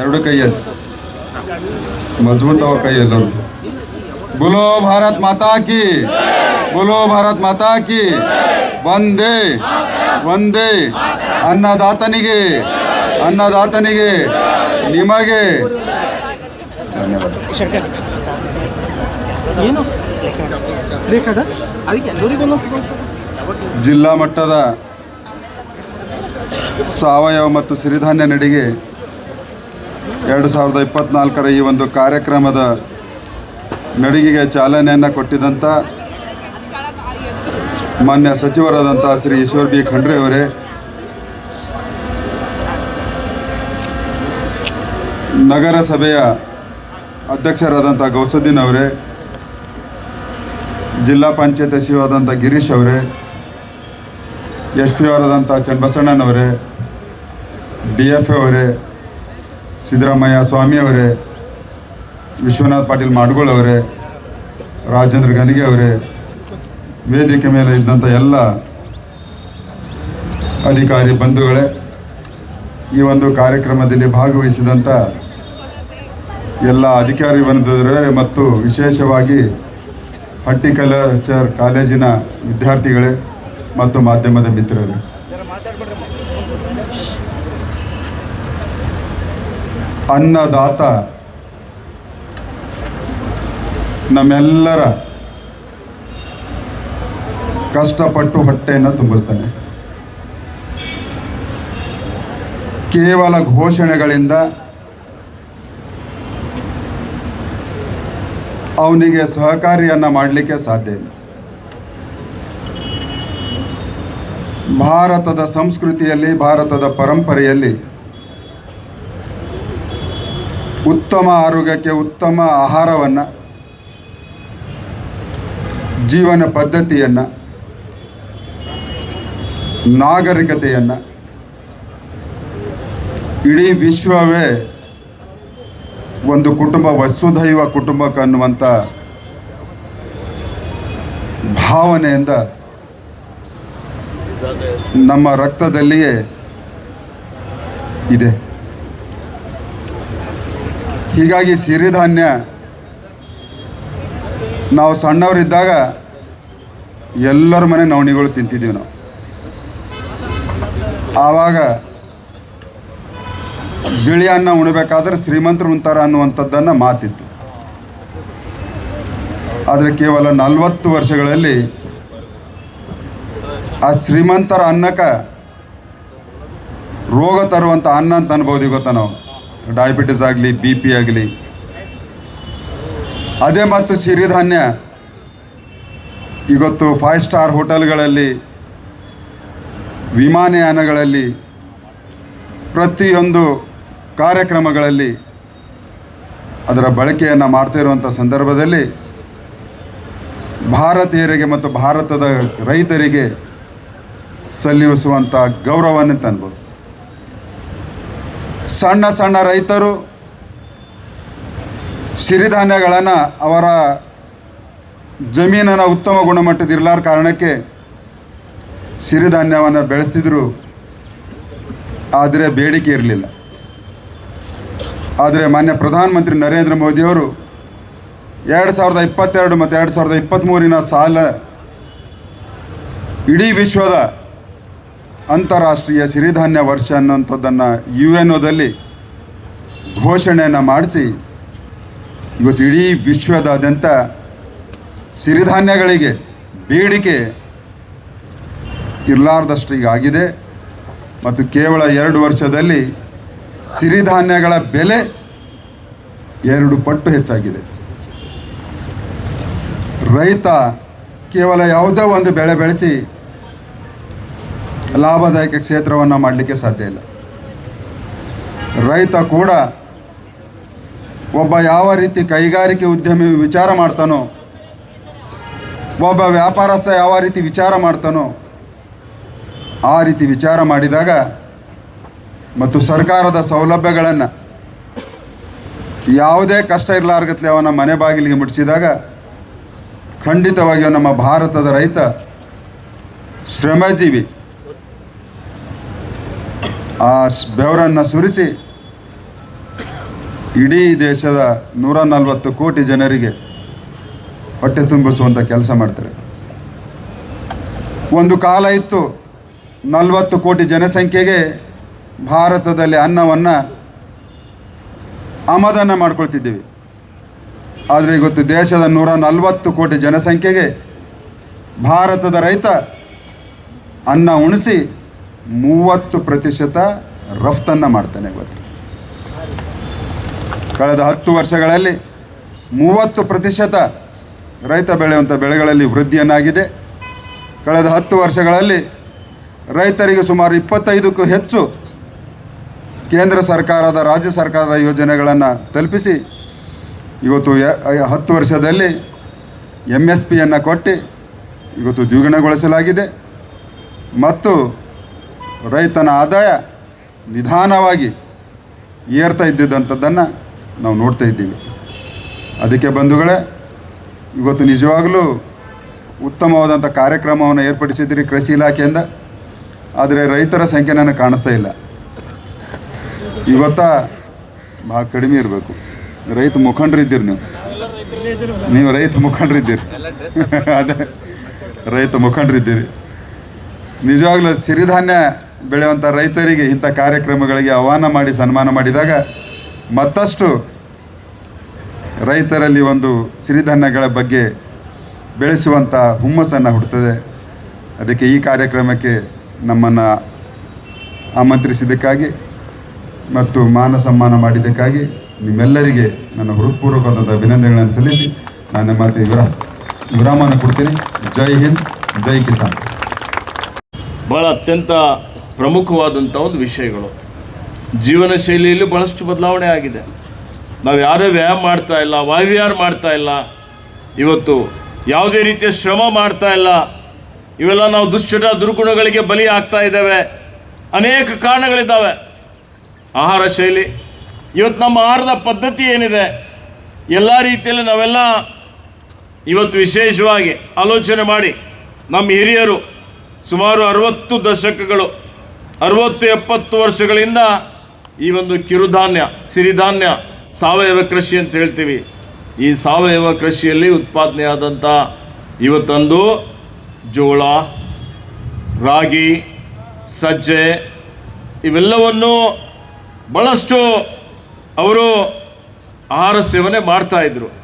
ಎರಡು ಕೈಯಲ್ಲಿ. ಮಜಬೂತ ಅವ ಕೈಯಲ್ಲಿ ಬುಲೋ ಭಾರತ್ ಮಾತಾ ಕಿ ಬುಲೋ ಭಾರತ್ ಮಾತಾ ಕಿ ಒಂದೇ ಒಂದೇ ಅನ್ನದಾತನಿಗೆ ಅನ್ನದಾತನಿಗೆ ನಿಮಗೆ. ಜಿಲ್ಲಾ ಮಟ್ಟದ ಸಾವಯವ ಮತ್ತು ಸಿರಿಧಾನ್ಯ ನಡಿಗೆ ಎರಡು ಸಾವಿರದ ಇಪ್ಪತ್ನಾಲ್ಕರ ಈ ಒಂದು ಕಾರ್ಯಕ್ರಮದ ನಡಿಗೆಗೆ ಚಾಲನೆಯನ್ನು ಕೊಟ್ಟಿದ್ದಂಥ ಮಾನ್ಯ ಸಚಿವರಾದಂಥ ಶ್ರೀ ಈಶ್ವರ್ ಬಿ ಖಂಡ್ರೆ ಅವರೇ. ನಗರಸಭೆಯ ಅಧ್ಯಕ್ಷರಾದಂಥ ಗೌಸುದ್ದೀನ್ ಅವರೇ, ಜಿಲ್ಲಾ ಪಂಚಾಯತ್ ಸಚಿವರಾದಂಥ ಗಿರೀಶ್ ಅವರೇ, ಎಸ್ ಪಿ ಅವರಾದಂಥ ಚನ್ನಬಸಣ್ಣನವರೇ ಡಿ ಎಫ್ ಎ ಅವರೇ, ಸಿದ್ದರಾಮಯ್ಯ ಸ್ವಾಮಿ ಅವರೇ, ವಿಶ್ವನಾಥ್ ಪಾಟೀಲ್ ಮಾಡ್ಗೋಳ್ ಅವರೇ, ರಾಜೇಂದ್ರ ಗಂದಿಗೆ ಅವರೇ, ವೇದಿಕೆ ಮೇಲೆ ಇದ್ದಂಥ ಎಲ್ಲ ಅಧಿಕಾರಿ ಬಂಧುಗಳೇ, ಈ ಒಂದು ಕಾರ್ಯಕ್ರಮದಲ್ಲಿ ಭಾಗವಹಿಸಿದಂಥ ಎಲ್ಲ ಅಧಿಕಾರಿ ಬಂಧುಗಳೇ ಮತ್ತು ವಿಶೇಷವಾಗಿ ಹಟ್ಟಿಕಲ್ಚರ್ ಕಾಲೇಜಿನ ವಿದ್ಯಾರ್ಥಿಗಳೇ ಮತ್ತು ಮಾಧ್ಯಮದ ಮಿತ್ರರೇ. ಅನ್ನದಾತ ನಮ್ಮೆಲ್ಲರ ಕಷ್ಟಪಟ್ಟು ಹೊಟ್ಟೆಯನ್ನು ತುಂಬಿಸ್ತಾನೆ. ಕೇವಲ ಘೋಷಣೆಗಳಿಂದ ಅವನಿಗೆ ಸಹಕಾರಿಯನ್ನು ಮಾಡಲಿಕ್ಕೆ ಸಾಧ್ಯ ಇಲ್ಲ. ಭಾರತದ ಸಂಸ್ಕೃತಿಯಲ್ಲಿ, ಭಾರತದ ಪರಂಪರೆಯಲ್ಲಿ ಉತ್ತಮ ಆರೋಗ್ಯಕ್ಕೆ ಉತ್ತಮ ಆಹಾರವನ್ನು, ಜೀವನ ಪದ್ಧತಿಯನ್ನು, ನಾಗರಿಕತೆಯನ್ನು ಇಡೀ ವಿಶ್ವವೇ ಒಂದು ಕುಟುಂಬ, ವಸುಧೈವ ಕುಟುಂಬಕ್ಕೆ ಅನ್ನುವಂಥ ಭಾವನೆಯಿಂದ ನಮ್ಮ ರಕ್ತದಲ್ಲಿಯೇ ಇದೆ. ಹೀಗಾಗಿ ಸಿರಿಧಾನ್ಯ ನಾವು ಸಣ್ಣವರಿದ್ದಾಗ ಎಲ್ಲರ ಮನೆ ನವಣಿಗಳು ತಿಂತಿದ್ದೀವಿ ನಾವು. ಆವಾಗ ಬಿಳಿ ಅನ್ನ ಉಣಬೇಕಾದ್ರೆ ಶ್ರೀಮಂತರು ಉಣ್ತಾರ ಅನ್ನುವಂಥದ್ದನ್ನು ಮಾತಿತ್ತು. ಆದರೆ ಕೇವಲ ನಲವತ್ತು ವರ್ಷಗಳಲ್ಲಿ ಆ ಶ್ರೀಮಂತರ ಅನ್ನಕ್ಕೆ ರೋಗ ತರುವಂಥ ಅನ್ನ ಅಂತ ಅನ್ಬೋದು ಗೊತ್ತಾ ನಾವು? ಡಯಾಬಿಟಿಸ್ ಆಗಲಿ, ಬಿ ಪಿ ಆಗಲಿ. ಅದೇ ಮತ್ತು ಸಿರಿಧಾನ್ಯ. ಇವತ್ತು ಫೈವ್ ಸ್ಟಾರ್ ಹೋಟೆಲ್ಗಳಲ್ಲಿ, ವಿಮಾನಯಾನಗಳಲ್ಲಿ, ಪ್ರತಿಯೊಂದು ಕಾರ್ಯಕ್ರಮಗಳಲ್ಲಿ ಅದರ ಬಳಕೆಯನ್ನು ಮಾಡ್ತಾ ಇರುವಂಥ ಸಂದರ್ಭದಲ್ಲಿ ಭಾರತೀಯರಿಗೆ ಮತ್ತು ಭಾರತದ ರೈತರಿಗೆ ಸಲ್ಲಿಸುವಂಥ ಗೌರವವನ್ನು ಅನ್ಬೋದು ಸಣ್ಣ ಸಣ್ಣ ರೈತರು ಸಿರಿಧಾನ್ಯಗಳನ್ನು ಅವರ ಜಮೀನನ್ನು ಉತ್ತಮ ಗುಣಮಟ್ಟದ ಇರಲಾರ ಕಾರಣಕ್ಕೆ ಸಿರಿಧಾನ್ಯವನ್ನು ಬೆಳೆಸ್ತಿದ್ರು. ಆದರೆ ಬೇಡಿಕೆ ಇರಲಿಲ್ಲ. ಆದರೆ ಮಾನ್ಯ ಪ್ರಧಾನಮಂತ್ರಿ ನರೇಂದ್ರ ಮೋದಿಯವರು ಎರಡು ಸಾವಿರದ ಇಪ್ಪತ್ತೆರಡು ಮತ್ತು ಎರಡು ಸಾವಿರದ ಇಪ್ಪತ್ತ್ಮೂರಿನ ಸಾಲ ಇಡೀ ವಿಶ್ವದ ಅಂತಾರಾಷ್ಟ್ರೀಯ ಸಿರಿಧಾನ್ಯ ವರ್ಷ ಅನ್ನುವಂಥದ್ದನ್ನು ಯು ಎನ್ ಒದಲ್ಲಿ ಘೋಷಣೆಯನ್ನು ಮಾಡಿಸಿ, ಇವತ್ತು ಇಡೀ ವಿಶ್ವದಾದ್ಯಂತ ಸಿರಿಧಾನ್ಯಗಳಿಗೆ ಬೇಡಿಕೆ ಇರಲಾರ್ದಷ್ಟು ಈಗ ಆಗಿದೆ. ಮತ್ತು ಕೇವಲ ಎರಡು ವರ್ಷದಲ್ಲಿ ಸಿರಿಧಾನ್ಯಗಳ ಬೆಲೆ ಎರಡು ಪಟ್ಟು ಹೆಚ್ಚಾಗಿದೆ. ರೈತ ಕೇವಲ ಯಾವುದೋ ಒಂದು ಬೆಳೆ ಬೆಳೆಸಿ ಲಾಭದಾಯಕ ಕ್ಷೇತ್ರವನ್ನು ಮಾಡಲಿಕ್ಕೆ ಸಾಧ್ಯ ಇಲ್ಲ. ರೈತ ಕೂಡ ಒಬ್ಬ ಯಾವ ರೀತಿ ಕೈಗಾರಿಕೆ ಉದ್ಯಮಿ ವಿಚಾರ ಮಾಡ್ತಾನೋ, ಒಬ್ಬ ವ್ಯಾಪಾರಸ್ಥ ಯಾವ ರೀತಿ ವಿಚಾರ ಮಾಡ್ತಾನೋ, ಆ ರೀತಿ ವಿಚಾರ ಮಾಡಿದಾಗ ಮತ್ತು ಸರ್ಕಾರದ ಸೌಲಭ್ಯಗಳನ್ನು ಯಾವುದೇ ಕಷ್ಟ ಇರಲಾರ್ಗತ್ಲೆ ಅವನ ಮನೆ ಬಾಗಿಲಿಗೆ ಮುಟ್ಟಿಸಿದಾಗ ಖಂಡಿತವಾಗಿಯೂ ನಮ್ಮ ಭಾರತದ ರೈತ ಶ್ರಮಜೀವಿ. ಆ ಬೆವರನ್ನು ಸುರಿಸಿ ಇಡೀ ದೇಶದ ನೂರ ನಲವತ್ತು ಕೋಟಿ ಜನರಿಗೆ ಹೊಟ್ಟೆ ತುಂಬಿಸುವಂಥ ಕೆಲಸ ಮಾಡ್ತಾರೆ. ಒಂದು ಕಾಲ ಇತ್ತು ನಲವತ್ತು ಕೋಟಿ ಜನಸಂಖ್ಯೆಗೆ ಭಾರತದಲ್ಲಿ ಅನ್ನವನ್ನು ಆಮದನ್ನು ಮಾಡ್ಕೊಳ್ತಿದ್ದೀವಿ. ಆದರೆ ಇವತ್ತು ದೇಶದ ನೂರ ನಲವತ್ತು ಕೋಟಿ ಜನಸಂಖ್ಯೆಗೆ ಭಾರತದ ರೈತ ಅನ್ನ ಉಣಿಸಿ ಮೂವತ್ತು ಪ್ರತಿಶತ ರಫ್ತನ್ನು ಮಾಡ್ತಾನೆ ಇವತ್ತು. ಕಳೆದ ಹತ್ತು ವರ್ಷಗಳಲ್ಲಿ ಮೂವತ್ತು ಪ್ರತಿಶತ ರೈತ ಬೆಳೆಯುವಂಥ ಬೆಳೆಗಳಲ್ಲಿ ವೃದ್ಧಿಯನ್ನಾಗಿದೆ. ಕಳೆದ ಹತ್ತು ವರ್ಷಗಳಲ್ಲಿ ರೈತರಿಗೆ ಸುಮಾರು ಇಪ್ಪತ್ತೈದಕ್ಕೂ ಹೆಚ್ಚು ಕೇಂದ್ರ ಸರ್ಕಾರದ, ರಾಜ್ಯ ಸರ್ಕಾರದ ಯೋಜನೆಗಳನ್ನು ತಲುಪಿಸಿ ಇವತ್ತು ಹತ್ತು ವರ್ಷದಲ್ಲಿ ಎಂ ಎಸ್ ಪಿಯನ್ನು ಕೊಟ್ಟು ಇವತ್ತು ದ್ವಿಗುಣಗೊಳಿಸಲಾಗಿದೆ. ಮತ್ತು ರೈತನ ಆದಾಯ ನಿಧಾನವಾಗಿ ಏರ್ತಾ ಇದ್ದಿದ್ದಂಥದ್ದನ್ನು ನಾವು ನೋಡ್ತಾ ಇದ್ದೀವಿ. ಅದಕ್ಕೆ ಬಂಧುಗಳೇ, ಇವತ್ತು ನಿಜವಾಗಲೂ ಉತ್ತಮವಾದಂಥ ಕಾರ್ಯಕ್ರಮವನ್ನು ಏರ್ಪಡಿಸಿದ್ದೀರಿ ಕೃಷಿ ಇಲಾಖೆಯಿಂದ. ಆದರೆ ರೈತರ ಸಂಖ್ಯೆ ನನಗೆ ಕಾಣಿಸ್ತಾ ಇಲ್ಲ. ಇವತ್ತ ಭಾಳ ಕಡಿಮೆ ಇರಬೇಕು. ರೈತ ಮುಖಂಡರಿದ್ದೀರಿ ನೀವು. ನೀವು ರೈತ ಮುಖಂಡರಿದ್ದೀರಿ. ಅದೇ, ರೈತ ಮುಖಂಡರಿದ್ದೀರಿ. ನಿಜವಾಗ್ಲೂ ಸಿರಿಧಾನ್ಯ ಬೆಳೆಯುವಂಥ ರೈತರಿಗೆ ಇಂಥ ಕಾರ್ಯಕ್ರಮಗಳಿಗೆ ಆಹ್ವಾನ ಮಾಡಿ, ಸನ್ಮಾನ ಮಾಡಿದಾಗ ಮತ್ತಷ್ಟು ರೈತರಲ್ಲಿ ಒಂದು ಸಿರಿಧಾನ್ಯಗಳ ಬಗ್ಗೆ ಬೆಳೆಸುವಂಥ ಹುಮ್ಮಸ್ಸನ್ನು ಹುಡ್ತದೆ ಅದಕ್ಕೆ ಈ ಕಾರ್ಯಕ್ರಮಕ್ಕೆ ನಮ್ಮನ್ನು ಆಮಂತ್ರಿಸಿದ್ದಕ್ಕಾಗಿ ಮತ್ತು ಮಾನ ಸಮ್ಮಾನ ಮಾಡಿದ್ದಕ್ಕಾಗಿ ನಿಮ್ಮೆಲ್ಲರಿಗೆ ನನ್ನ ಹೃತ್ಪೂರ್ವಕವಾದಂಥ ಅಭಿನಂದನೆಗಳನ್ನು ಸಲ್ಲಿಸಿ ನಾನು ಮತ್ತೆ ವಿರಾ, ವಿರಾಮವನ್ನು ಕೊಡ್ತೀನಿ. ಜೈ ಹಿಂದ್, ಜೈ ಕಿಸಾನ್. ಭಾಳ ಅತ್ಯಂತ ಪ್ರಮುಖವಾದಂಥ ಒಂದು ವಿಷಯಗಳು. ಜೀವನ ಶೈಲಿಯಲ್ಲಿ ಭಾಳಷ್ಟು ಬದಲಾವಣೆ ಆಗಿದೆ. ನಾವು ಯಾರೇ ವ್ಯಾಯಾಮ ಮಾಡ್ತಾ ಇಲ್ಲ ವಾಯುವಿಹಾರ ಮಾಡ್ತಾ ಇಲ್ಲ, ಇವತ್ತು ಯಾವುದೇ ರೀತಿಯ ಶ್ರಮ ಮಾಡ್ತಾ ಇಲ್ಲ, ಇವೆಲ್ಲ ನಾವು ದುಶ್ಚಟ ದುರ್ಗುಣಗಳಿಗೆ ಬಲಿ ಆಗ್ತಾ ಇದ್ದೇವೆ. ಅನೇಕ ಕಾರಣಗಳಿದ್ದಾವೆ. ಆಹಾರ ಶೈಲಿ. ಇವತ್ತು ನಮ್ಮ ಆಹಾರದ ಪದ್ಧತಿ ಏನಿದೆ? ಎಲ್ಲ ರೀತಿಯಲ್ಲಿ ನಾವೆಲ್ಲ ಇವತ್ತು ವಿಶೇಷವಾಗಿ ಆಲೋಚನೆ ಮಾಡಿ, ನಮ್ಮ ಹಿರಿಯರು ಸುಮಾರು ಅರವತ್ತು ದಶಕಗಳು ಅರವತ್ತು ಎಪ್ಪತ್ತು ವರ್ಷಗಳಿಂದ ಈ ಒಂದು ಕಿರುಧಾನ್ಯ, ಸಿರಿಧಾನ್ಯ ಸಾವಯವ ಕೃಷಿ ಅಂತ ಹೇಳ್ತೀವಿ. ಈ ಸಾವಯವ ಕೃಷಿಯಲ್ಲಿ ಉತ್ಪಾದನೆಯಾದಂಥ ಇವತ್ತಂದು ಜೋಳ, ರಾಗಿ, ಸಜ್ಜೆ ಇವೆಲ್ಲವನ್ನು ಭಾಳಷ್ಟು ಅವರು ಆಹಾರ ಸೇವನೆ ಮಾಡ್ತಾಯಿದ್ರು